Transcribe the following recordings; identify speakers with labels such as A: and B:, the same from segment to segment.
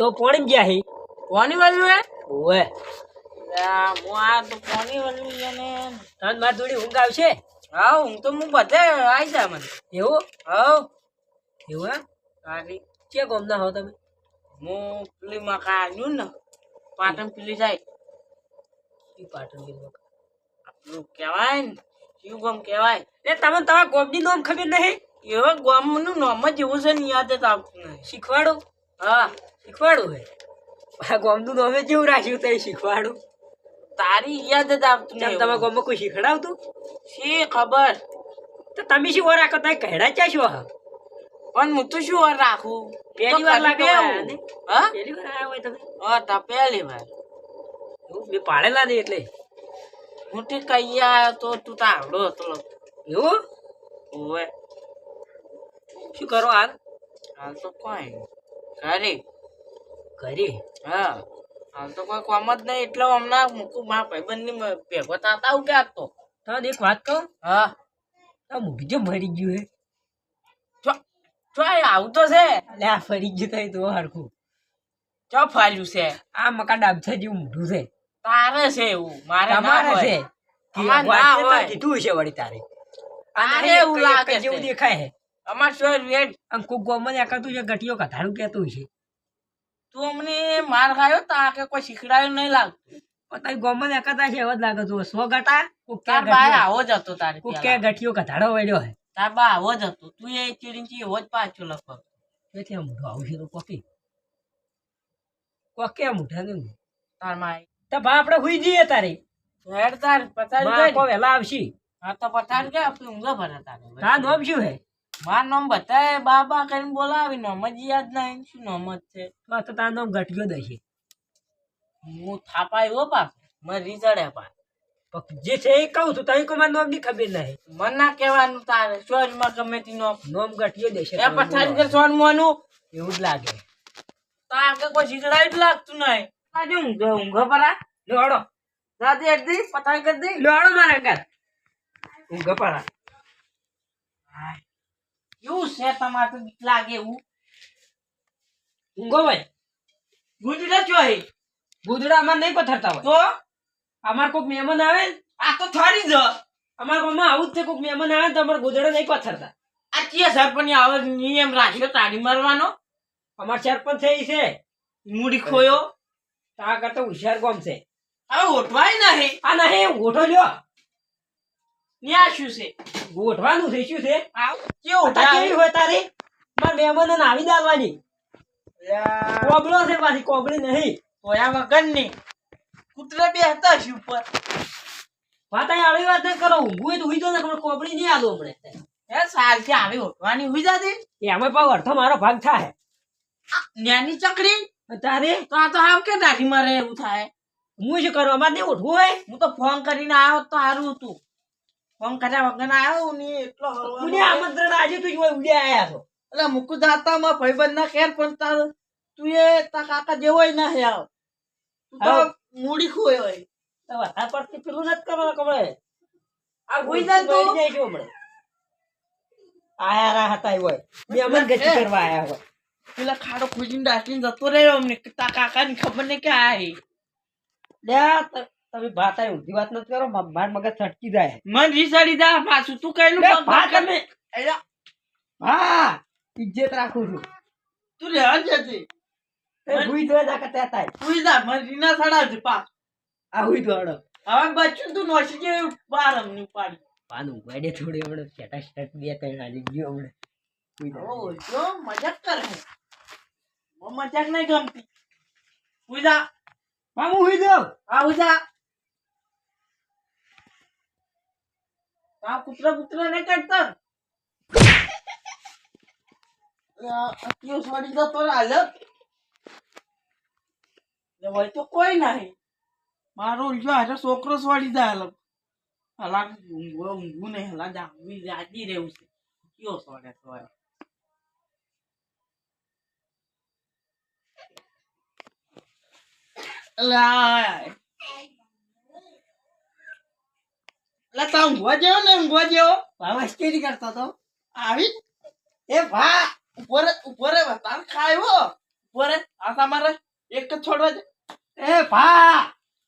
A: તો પોણી ગયા હે.
B: કોની વાળ્યું હે? ઓએ હું આ તો કોની વાળ્યું છે ને.
A: તન માર થોડી ઊંઘ આવશે?
B: હા હું તો હું બધે આવી જા મને.
A: એવું?
B: હા.
A: એવું હે
B: તારી
A: કે ગોમના હો તમે?
B: હું પેલી મકા આવ્યું ને પાટણ પેલી જાય
A: પાટણ ગીર
B: આપણું કહેવાય ને શિવ ગમ કહેવાય?
A: એ તમે તમારા ગોમની નોમ ખબર નહીં?
B: એવા? ગામનું નામ જ એવું છે ને યાદ જ આવતું
A: શીખવાડો.
B: હા.
A: શીખવાડું હે? આ ગોમનું નામે જેવું રાખ્યું તે શીખવાડું.
B: તારી યાદ જ આવતું
A: તેમ
B: નહીં
A: ગોમમાં કોઈ શીખડાવતું?
B: શી ખબર?
A: તો તમે શું વાર રાખો? તમે કહેડા ચા હા
B: પણ હું તો શું વાર રાખું?
A: પહેલી વાર લાગે
B: હા?
A: પહેલી વાર આયા હોય તમે?
B: હા તા પહેલી વાર.
A: મેં પાડેલા નહીં એટલે.
B: હું તે કહી આવ્યો તો તું તો આવડો હતો.
A: એવું?
B: ઓવે.
A: શું કરો હાલ?
B: હાલ તો કોઈ ઘરે.
A: ઘરે
B: હા. હાલ તો કોઈ કામ જ નહીં એટલે હમણાં મૂકું મારા ભાઈબંધની ભેગો થતા આવું ક્યાં તો.
A: તમને એક વાત કહું?
B: હા.
A: આ મૂકી જો મરી ગયું હે.
B: ચો આવું તો છે.
A: એટલે આ ફરી ગયું થાય તો હરખું.
B: ચો ફાલ્યું છે?
A: આ મકા ડાબસા જેવું મોઢું છે.
B: તારે છે એવું? મારે
A: તમારે છે. છે તો કીધું હશે વળી તારે.
B: તારે એવું લાગે
A: જેવું
B: છે.
A: દેખાય હે
B: અમાર શું રેડ
A: આમ કોક ગોમાં દેખાતું છે ગટિયો કથાડું કહેતું છે
B: તું અમને માર ખાયો તા કે કોઈ શીખડાયું નહીં લાગતું.
A: તારી ગોમાં દેખાતા છે એવા જ લાગે તું સો ગટા
B: તાર બા આવો જ હતો તારી
A: કોક. ગઠિયો કથાડો વળ્યો હે.
B: તાર બા આવો જ હતો. તું એ ચીડીંચી એવો જ પાછો લખો.
A: એટલે આ મોઢું આવું છે તો કોકી. કોકે આ મોઢા ને
B: તારમાં
A: તો આપણે હુઈ જઈએ તારે.
B: હેડ તાર પતાવી
A: કો વહેલા આવશી.
B: હા તો પતાવી ગયા આપણે ઊંઘા ભરા તારે
A: નામ શું હે?
B: માર નામ બતાય બાબા કરીને બોલાવી નામ જ યાદ નહીં શું નામ જ છે?
A: માં તો તારું નામ ગઠિયો દશે
B: હું થાપાયો પાછો મને રીઝળે પા
A: જે છે એ કહું છું તઈ કોઈ નામની ખબર નહીં.
B: મને ના કહેવાનું તારે ચોરીમાં ગમે તે નામ.
A: નામ દેશે
B: એ પથારી કર સોન મોનું
A: એવું જ લાગે.
B: તો આગળ કોઈ શીખડાયું જ લાગતું નહીં. આજે ઊંઘ ઊંઘ પરા
A: લોડો
B: રાતે દી પથારી કરી દઈ.
A: લોડો મારા ઘર. ઊંઘ પાડા
B: એવું છે તમારે તો બીક લાગે એવું?
A: ઊંઘો ભાઈ
B: ગુજરા હે?
A: ગુદડા અમાર નહીં પથરતા હોય.
B: તો?
A: અમાર કોઈક મહેમાન આવે
B: આ તો થારી જ.
A: અમાર ગામમાં આવું જ છે કોઈક મહેમાન આવે તો અમાર ગુદડા નહીં પથરતા.
B: આ કે સરપંચ આવે નિયમ રાખ્યો તાળી મારવાનો?
A: અમાર સરપંચ છે ઈ છે
B: મૂડી ખોયો.
A: તા કરતા હોશિયાર કોમ છે?
B: હવે ઓટવાય નહીં.
A: આ નહીં ગોઠો લ્યો.
B: ન્યા શું છે.
A: ગોઠવાનું થઈ શું છે.
B: આવ. કેવું
A: કેવી હોય તારી? માર મહેમાનોને આવી દાલવાની. કોબળો છે પાછી કોબળી નહીં.
B: વગરની કૂતરા બે હતા છે ઉપર.
A: વાત આવી વાત નહીં કરો. ઊંઘું તો જાઓ ને ખબર કોબળી નહીં આલો હમણે.
B: હે સાલ આવી ઓઠવાની હુઈ જાતી
A: એમાં પાવ અડધો મારો ભાગ થાય.
B: ન્યાની ચકડી
A: તારે?
B: તો આ તો આવ કે દાઢી મારે એવું થાય.
A: હું શું કરું? અમારે નહીં ઉઠવું હોય?
B: હું તો ફોન કરીને આવ્યો તો સારું હતું. ફોન કર્યા વગર આવ્યો ને એટલો હરવાનો.
A: ઉડે આમંત્રણ આજે તું જોઈ હોય ઉડે આયા છો.
B: એટલે મુકુ દાતા માં ભાઈબંધ ના ખેર પણ તાર તું એ તા કાકા જેવો ના હે આવ. તો મૂડી ખોયો હોય.
A: તો વધારે પડતી પેલું નથી કરવાનું કમળે
B: આ હુઈ જા તો.
A: જાય જો હમણે. આયા રા હતા હોય. બે અમન ગતિ કરવા આયા હોય.
B: પેલા ખાડો ખોજીને દાટીને જતો રહ્યો અમને. તા કાકા ની ખબર ને કે આ હે.
A: ત- તમે ભાત ઊંધી વાત નથી કરો માર મગજ છટકી જાય.
B: મન રીસાડી દા પાછું તું કઈ
A: લે, ભા તમે
B: તું
A: હા ઇજ્જત રાખું છું.
B: રહેવા જતી
A: એ હુઈ તો જા કે ત્યાં
B: હુઈ જા મને રીના સડાવજે પા.
A: આ હુઈ તો હડો.
B: હવે બચ્ચું તું નોસી જે બાર અમને ઉપાડી.
A: પાનું વાડે થોડી હમણે. સેટા સેટ બે ત્રણ આજે ગયો હમણે.
B: ઓ જો મજાક કરે મજાક નહીં ગમતી. હુઈ જા.
A: મામુ હુઈ દો
B: આ હુઈ જા. આ કૂતરા કૂતરા ને કાઢતા છોડી દો તો હાલ. હોય તો કોઈ નહીં. મારો ઉલજો હારે છોકરો છોડી દે હાલ. હલા ઊંઘવું ઊંઘવું નહીં. હલા જાગવી, જાગી રહેવું છે. કયો લા તા ઊંઘવા જેવો ને ઊંઘવા જેવો?
A: ભાવ કેરી કરતો તો
B: આવી?
A: એ ભા
B: ઉપર ઉપર તાર ખાયો ઉપર આ તમારે
A: ભા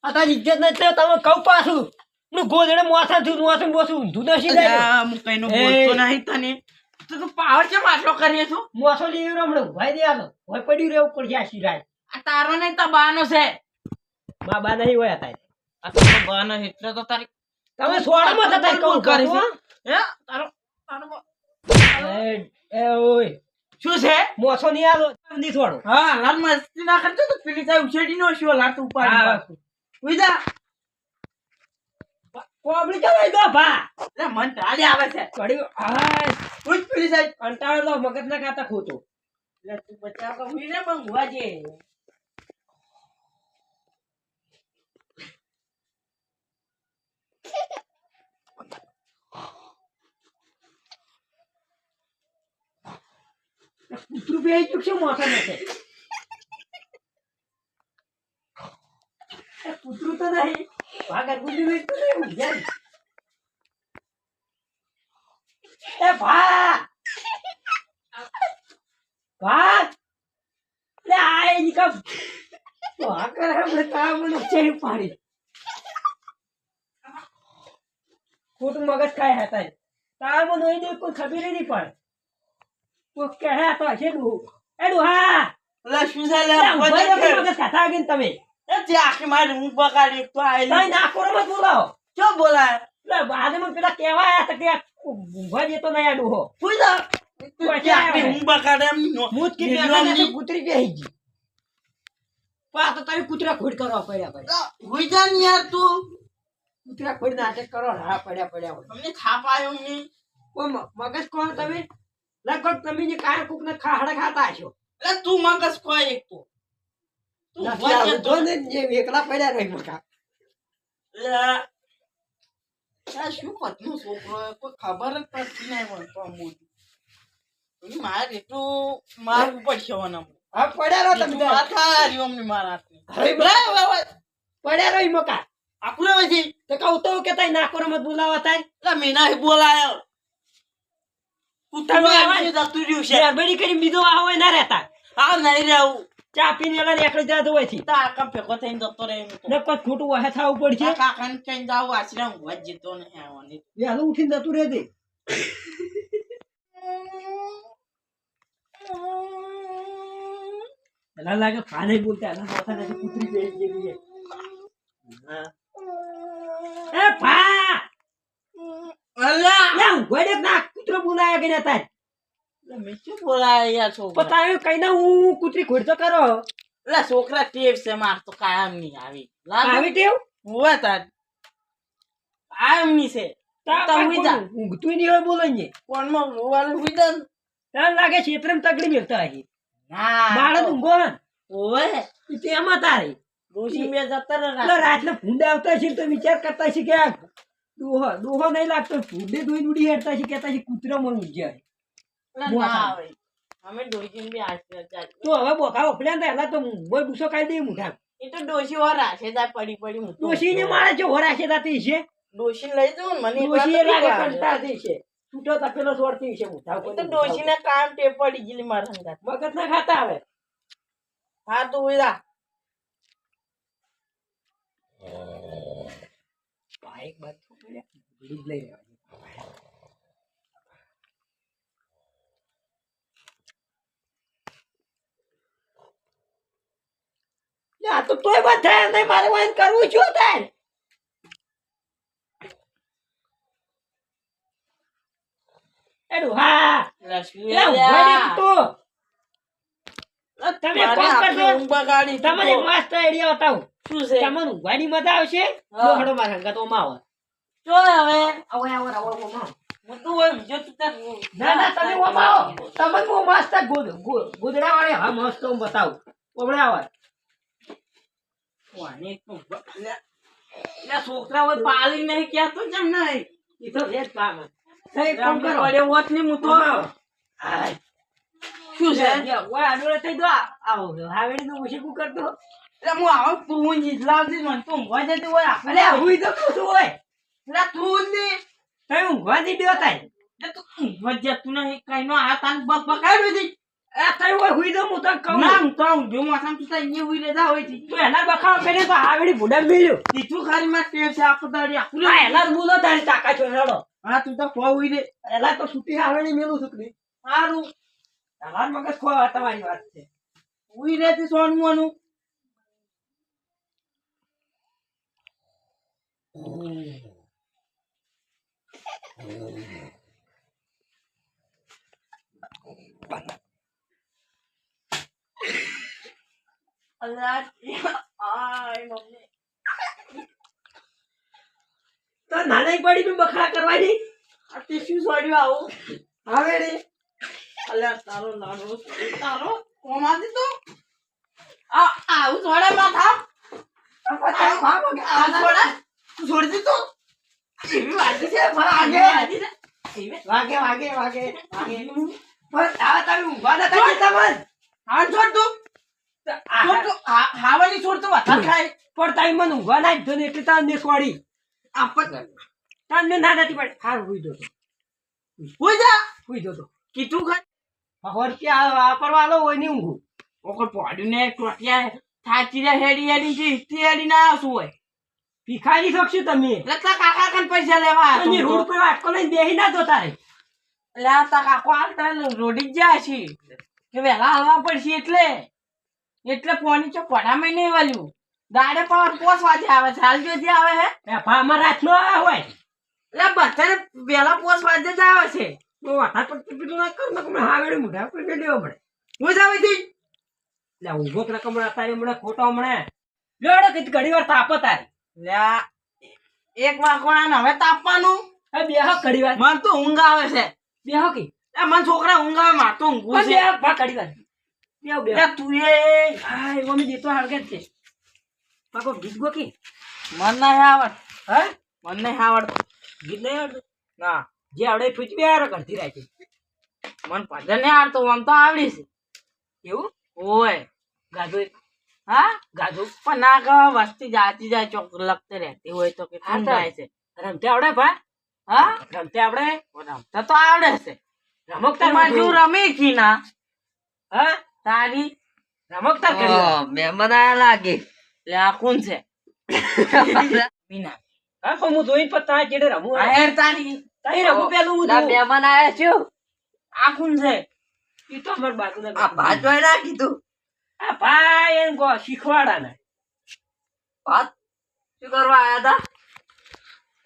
A: આ તારી ઇજ્જત નથી તમે કહું પાછું. પેલું ગોદડે મોસા થયું મોસું મોસું ઊંધું દસી જાય
B: હું કઈનું
A: એ.
B: બોલતો નહીં તને. તો તું પાવર કેમ આટલો કરીએ છો?
A: મોસો લઈ હમણાં ઉભાઈ દે આલો. હોય પડ્યું રહેવું પડશે આ સિરાય
B: આ તારો નહીં તો બાનો છે.
A: બાબા નહીં હોય તારે.
B: આ તો બાનો એટલે તો તારી
A: તમે સોળામાં થતા કોણ
B: કરે છે હે તારો તારો
A: એ ઓય.
B: શું છે?
A: મોસો નહીં આલો. નહીં છોડો.
B: હા લાલ મસ્તી ના કરજો તો પેલી સાહેબ ઉછેડી નો શું લાટ ઉપાડી
A: હા.
B: ઉઈદા
A: કોબળી ચલાવી દો ભા.
B: લે મન તાળી આવે છે.
A: કડ્યું આય
B: ઉઈ પેલી સાહેબ
A: અંટાળો તો મગજ ના ખાતા ખોતો
B: એટલે તું બચાવ તો ઉઈ રે પણ હુવા જે
A: કૂતરું બે ચૂક છે મોસો નથી કૂતરું તો નહીં. ભાગર ગુંડી વેચતું નહીં ઊંઘ્યા ને. એ ભા ભા લે આય નિકા ભાગર હમણે તાવ મને ચેડી પાડી. ખોટું મગજ ખાય હતા તાવ મને હોય ને કોઈ ખબર નહીં પડે. કોઈ કહે તો હશે ડું એ ડુહા
B: લે શું છે લે?
A: લે,
B: ઊભા
A: ઊભા
B: જે
A: રહો,
B: છે.
A: મગજ ખાતા આગળ તમે
B: જે આખી મારી ઊંઘ બગાડી તો આયેલી.
A: નાખો મત બોલાવો
B: ચો બોલાય.
A: લે બાદમાં પેલા કહેવાયા હતા કે ઊંઘવા જેતો નહીં આ ડોહો
B: તું ની-
A: કૂતરી તો ખોડ કરવા પડ્યા
B: તું.
A: કૂતરા ખોડ નાટક કરો પડ્યા પડ્યા મગજ કોણ તમે? લગભગ તમે જે કાયા કૂક ને ખાડા ખાતા હશો
B: એટલે તું મગજ કોઈ એક તો તું
A: આવું
B: જતો
A: જો ને એકલા પડ્યા રહી મકા
B: લે આ શું પતનું છોકરો? કોઈ ખબર જ પડતી નહીં મને તો આમ મોટી. મારે એટલું પડશે મને હમણાં.
A: હા પડ્યા રહો
B: એટલું
A: તમે
B: માર ખાવા રહ્યું મારા.
A: પડ્યા રહી મકા
B: આખું પછી.
A: તો કહું તો કે તાઈ નાખો મત બોલાવા થાય
B: લે, મેં બોલાયો.
A: ગડબડી કરીને બીજો આ હોય ના રહેતા.
B: આવ નહીં રહેવું.
A: ચા પીને એલા નીકળી જતો હોય છે.
B: તો આખા ભેગો થઈને જતો રહે
A: ને ખોટું વાહે થવું પડશે
B: કાકાને કહીને જાવ, આશરે જ જતો નહીં. આવવાની.
A: વહેલું ઉઠીને જતું રહે તે પેલા લાગે ફાને બોલતા એના માથા નથી કૂતરી બેસી ગયેલી છે. એ ફા
B: અલા!
A: લે ઊંઘવા દે ના કૂતરો બોલાયા કે ના તાર
B: મેં શું બોલાય યાર છોકરા?
A: પતાવ્યું કઈ ના હું કૂતરી ખોડતો કરો.
B: લે, છોકરા ટેવ છે માર તો કાયમની આવી?
A: આવી ટેવ?
B: હોવે તાર? કાયમની છે.
A: ઊંઘતું નહીં હોય બોલો ને
B: કોણમાં રોવાનું હુઈ જા ને.
A: તાર લાગે ક્ષેત્રમાં તગડી મેળતા હશે.
B: ના
A: બાળક ઊંઘો
B: હોવે
A: ઈ તો એમાં તારે.
B: રોજી બે જતા ને
A: એટલે
B: રાતે.
A: આવતા છે તો વિચાર કરતા છે કે ડોહો ડોહો નહીં લાગતો ફૂંડે દોઈ ઉડી હેડતા છે કહેતા છે કૂતરા મને ઉજ્યા
B: એટલે અમે ડોશી બી આશરે જાય
A: તો હવે બોકા ઓફલ્યા ને એલા તો મોય ડૂસો કાઢી દે મુઠા.
B: એ તો ડોશી ઓર જાય પડી પડી
A: ડોશી ને મારે છે ઓર છે તાતી છે.
B: ડોશી લઈ જાઉં મને
A: ડોશી એ લાગે કંટાળ થઈ છે. તૂટો તપેલો છોડતી છે મુઠા
B: તો ડોશી ને કામ ટે પડી ગયેલી મારા સંગાત
A: મગજ ના ખાતા આવે
B: હા તો જા
A: બાઈક બાદ દૂધ લઈ લેવા આ તો તોય બંધ નહીં મારે વાઈન કરવું એડું હા. તું.
B: તું તો.
A: મસ્ત આઈડિયા બતાવું.
B: શું છે?
A: તમને ઊંઘવાની મજા આવશે. લોહડો મારા હંગાતમાં આવે.
B: જો હવે
A: આવો આવો આવો ઓમાં
B: હું તો હોય બીજો તું તાર
A: ના ના તમે ઓમાં આવો. તમે હું મસ્ત ગોદડા વાળે હા મસ્ત હું બતાવું. ઓમણે આવે
B: વાને તો લે છોકરા હોય પાલી નહીં કહેતો જમ નહીં.
A: એ તો એ જ કામ. સહી કામ કરો?
B: અરે હોત નહીં હું તો. શું છે?
A: ઓય આડોળે થઈ દો. આવો હાવેડીનું ઉશીકું કરતો
B: એટલે હું આવો તું ઊંઘ જ લાવતી મને તું હોય જતી હોય આખું
A: હું તો તું હોય.
B: એટલે તું ની
A: તમે ઊંઘવા તાય
B: એટલે તું ઊંઘવા જ જતું નહીં કઈ નો આ તાન બક બગાડ્યું દી
A: આ તઈ હોય હુઈ દો હું તને કહું.
B: ના હું તો ઊંઘ્યો માથામાં તું તો અહીંયા હુઈ લેતા હોય છે.
A: તું એના બખાવ કરીને તો આવડી ભૂડા મેલ્યો.
B: તીઠું ખારી માં ટેવ છે આખો દાડી આખું
A: એના બોલો તારી તાકાત છો હેડો.
B: હા તું તો ખો ઉઈ લે
A: એલા તો છૂટી આવે ને મેલું છોકરી
B: સારું.
A: તારા મગજ ખો તમારી વાત છે.
B: ઉઈ લેતી સોનમોનું અલ્લાહ આય મમ્મી
A: તો નાના પડી બી બખડા કરવાની
B: આ શું સોડ્યું આવું.
A: આવે રે.
B: અલ્યા, તારો નાનો તારો કોમાંથી તો. આ આવું છોડતી તો. એવી વાગી છે
A: વાગે.
B: વાગી
A: વાગે વાગે વાગે વાગે પણ આ તમે ઊભા નતા કરતા મન
B: હા છોડ તું છોડ તું વધારે
A: પણ તાઈ મને ઊભા ના ને એટલે તાર ને સોડી
B: આપત
A: તાર ના નથી પડે હાર હુઈ તો
B: કીધું ખાય
A: હોર કે વાપરવાનો હોય ને ઊંઘું
B: ઓકર પોડ્યું ને ટોટિયા થાચી હેડી હેડી હેડી ના આવશું હોય
A: ભિખારી શકશું તમે?
B: એટલે કાકા કન પૈસા લેવા
A: તમે રોડ પર વાટકો લઈને બેહી ના તો તારે
B: એટલે આ તા કાકો હાલતા રોડી જાય છે. કે વહેલા હાલવા પડશે એટલે. એટલે પોની ચો પડામાં નહીં વાલ્યું. દાડે પણ પોસ વાજે આવે છે હાલ જોજે આવે હે.
A: એફા ભામાં રાત નો આવે હોય.
B: એટલે બધાને વહેલા પોસ વાજે જ આવે છે.
A: તો વાટા પર પેલું ના કર ને કમણે હાવેડે મુઢા પર લેવો પડે
B: હું જ આવે છે
A: એટલે ઊભો કરે કમળા તારે હમણાં ખોટો હમણાં. લેવડો કે ઘડી વાર તાપ તારે.
B: એક વાકોણા ને હવે તાપવાનું
A: એ બેહો ઘડી વાર.
B: મને તો ઊંઘ આવે છે.
A: બેહો કે.
B: એ મને છોકરા ઊંઘ આવે મારે તો ઊંઘવું છે.
A: ભા ઘડી વાર. બેહો બેહો.
B: તું એ.
A: હા એ મમ્મી દેતો હળગે જ છે પાકો ગીત ગો કે.
B: મન નહીં આવડ
A: હે?
B: મન નહીં આવડતું.
A: ગીત નહીં આવડતું?
B: ના
A: જે આવડે ફૂચ બે હારો કરતી રાખી.
B: મને ભજન નહીં આવડતું આમ તો આવડી છે.
A: એવું?
B: ઓય
A: ગાધો
B: હા?
A: ગાધો
B: પણ ના કહો વસ્તી જાતી જાય ચોક લગતે રહેતી હોય તો કે છે?
A: રમતે આવડે ભા
B: હા?
A: રમતે આવડે?
B: રમતા તો આવડે છે.
A: રમકતા
B: તમારે જેવું રમી કી ના?
A: હા?
B: તારી
A: રમકતા કરી
C: મહેમાન આયા લાગે.
B: એટલે આ કોણ છે? મીના.
A: હા હું જોઈ પણ તારા ચેડે રમું
B: આ હેર તારી.
A: તારી રમું પેલું હું
C: ના. મહેમાન આયા છું.
B: આ કોણ છે?
A: ઈ તો અમાર બાજુના
C: આ ભાત જોઈ ના કીધું.
A: આ ભાઈ એમ કહો શીખવાડાના.
C: ભાત શું કરવા આયા તા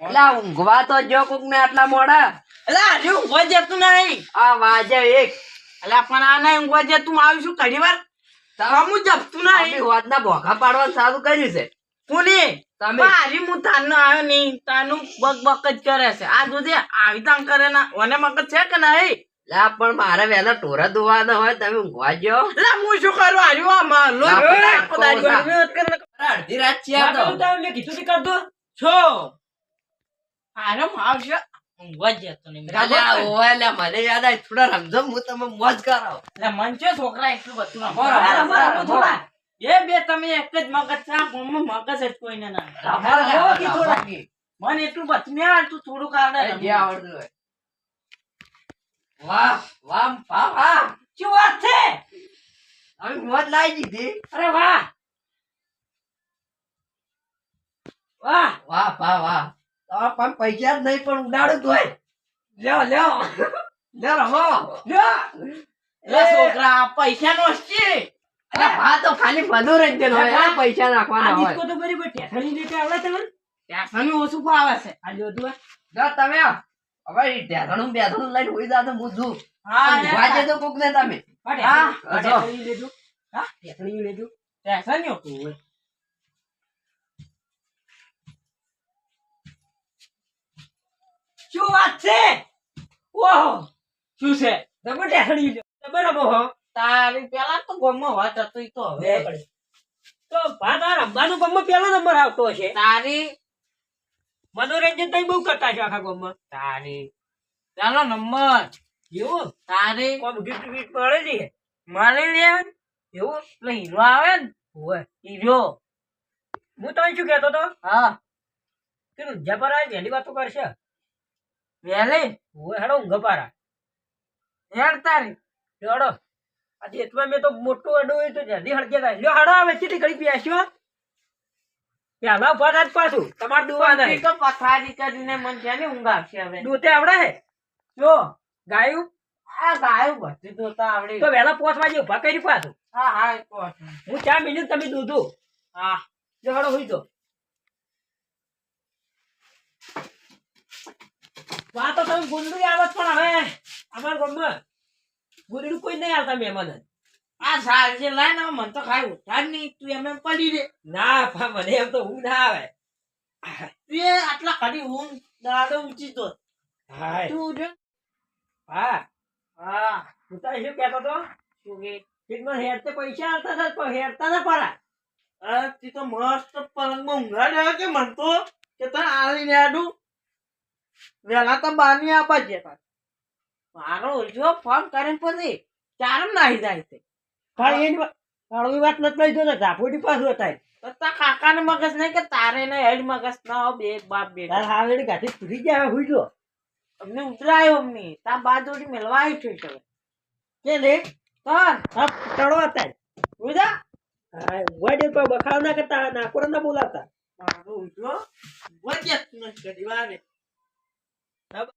C: એટલે ઊંઘવા તો જો કોક ને આટલા મોડા.
B: એટલે આજે ઊંઘવા જતું નહીં.
C: આ વાજે એક.
B: એટલે પણ આ નહીં ઊંઘવા જતું આવીશું ઘણી વાર. અમુક જપતું નહીં.
C: હોદના ભોગા પાડવાનું સારું કર્યું છે.
B: કોને
C: તમે.
B: મારી હું તારનો આવ્યો નહીં. તારનું બક બક જ કરે છે. આ સુધી આવી તમ કરે ના. મને મગજ છે કે નહીં?
C: લા પણ મારે વેલા ટોરા ધોવાના હોય તમે ઊંઘવા જો.
B: હું શું કરું? હાર્યું આમાં લો
C: ના, પણ
B: આખો દાડી
C: કોસા.
B: ગરમી હોત કરે ને.
C: અડધી રાત છે
A: આ
C: આ તો.
A: તમે મેં કીધું તી કરતો
B: છો. આરામ આવશે ઊંઘવા જ જતો નહીં.
C: અલ્યા, ઓય મને યાદ આવી થોડા રમઝમ હું તમે મોજ કરાવો.
B: એટલે મન છે છોકરા એટલું બધું રમો.
A: થોડા.
B: એ બે તમે એક જ મગજ છે આ મગજ જ કોઈને ના. મને એટલું બધું નહીં આવડતું થોડુંક આવડે
C: જે આવડતું હોય. વાહ વાહ વાહ વાહ.
A: શું વાત છે?
C: હવે મોજ લાવી દીધી.
A: અરે વાહ. વાહ
C: વાહ વાહ વાહ. તમારા પણ પૈસા જ નહીં પણ ઉડાડું તો
A: લ્યો લ્યો.
C: લ્યો રમો.
A: લ્યો.
B: એટલે છોકરા પૈસા નો છે.
C: અરે હા તો ખાલી મનોરંજન હોય. પૈસા નાખવાના હોય.
A: તો બરાબર ટેથણી રીતે આવડે તમને
B: ત્યાંથી ઓછું ફાવે છે.
A: આ જો તું આ.
C: જો તમે હવે ઢેસણું બેસણું લઈને હોઈ જાઓ હું છું
B: હા
C: ઊંઘવા જજો કોક ને તમે.
B: હા,
A: ટેથણી- આ
C: જો.
A: ટેથણી લેજો. હા ટેથણી લેજો.
B: ત્યાંથી
A: શું વાત છે? ઓહો.
B: શું છે?
A: તમે બરાબર હો.
B: તારી પેલા તો ગમો વાત હતો તો હવે.
A: તો ભાત આ રમવાનું ગામમાં પેલો નંબર આવતો છે
B: તારી
A: મનોરંજન તમે બહુ કરતા છો આખા ગામમાં.
B: તારી. ચાલો નંબર.
A: એવું?
B: તારે.
A: કોમ ગિફ્ટ ગિફ્ટ મળે છે?
B: મળે લે
A: એવું?
B: એટલે હીરો આવે ને?
A: હોય
B: હીરો.
A: હું તો શું કહેતો તો
B: હા.
A: કે જબર આવે વહેલી વાતો કરશે?
B: વહેલી?
A: હોય હેડો ઊંઘ પારા
B: હેડ તારી.
A: હેડો. આજે દેશમાં મેં તો મોટું અડો હોય તો જલ્દી હળગે થાય લ્યો હાડો આવે કેટલી ઘડી પીએસ્યો પેલા ઊભા થાય જ પાછું. તમારે દુવા નહીં.
B: તો પથારી કરીને મને છે ને ઊંઘ આવશે હવે.
A: દૂધે આવડે હે? જો ગાયું?
B: આ ગાયું બધું જોતા આવડે.
A: તો વહેલા પોચ વાગે ઊભા કરી પાછું.
B: હા હા એ
A: હું ચા મિલ્યું તમે દૂધું.
B: હા.
A: જો હાડો તો વાતો તમે ગુંદડી આવત પણ હવે. અમારા ગામમાં ગુંડું કોઈ નહીં આવતા મહેમાન
B: આ સાલ છે લાય ને મને તો ખાઈ ઉઠા જ નહીં તું એમ એમ પડી રે.
A: ના પા મને એમ તો ઊંઘ ના આવે.
B: તું એ આટલા ખાલી ઊંઘ દાડો ઊંચી તો.
A: હાય.
B: તું ઉઠે.
A: હા.
B: હા.
A: હું તો શું કહેતો તો
B: શું કે?
A: ફિલ્મમાં હેરતે પૈસા આવતા હતા પણ હેરતા ના પરા.
B: અરે તી તો મસ્ત પલંગમાં ઊંઘાડ્યો કે મન તો? કે તને આવીને આડું? વેલા તો બાની આપા જતા. મારો ઓછો ફોન કરીને પછી. ચારમ નાહી જાય છે
A: પણ એની વાત વાત નથી લઈ ને ઝાપોટી પાછું હતા
B: તો તા કાકાને મગજ નહીં કે તારે ને હેડ મગજ ના બે બાપ બે
A: તાર હાવેડી ગાંઠી ફૂટી ગયા જો.
B: અમને ઉતરાયો અમને. તા બાજોડી મેલવા આવી છે હવે
A: કે લે?
B: તન.
A: હા હતા
B: ઉદા
A: વડે તો બખાવ ના કરતા નાકોર ના બોલાવતા.
B: મારું જો કરી વારે